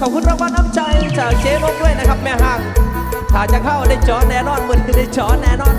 ขอบคุณรางวัลน้ำใจจากเชฟนกด้วยนะครับแม่ห้างถ้าจะเข้าได้จอแน่นอนมึนได้จอแน่นอน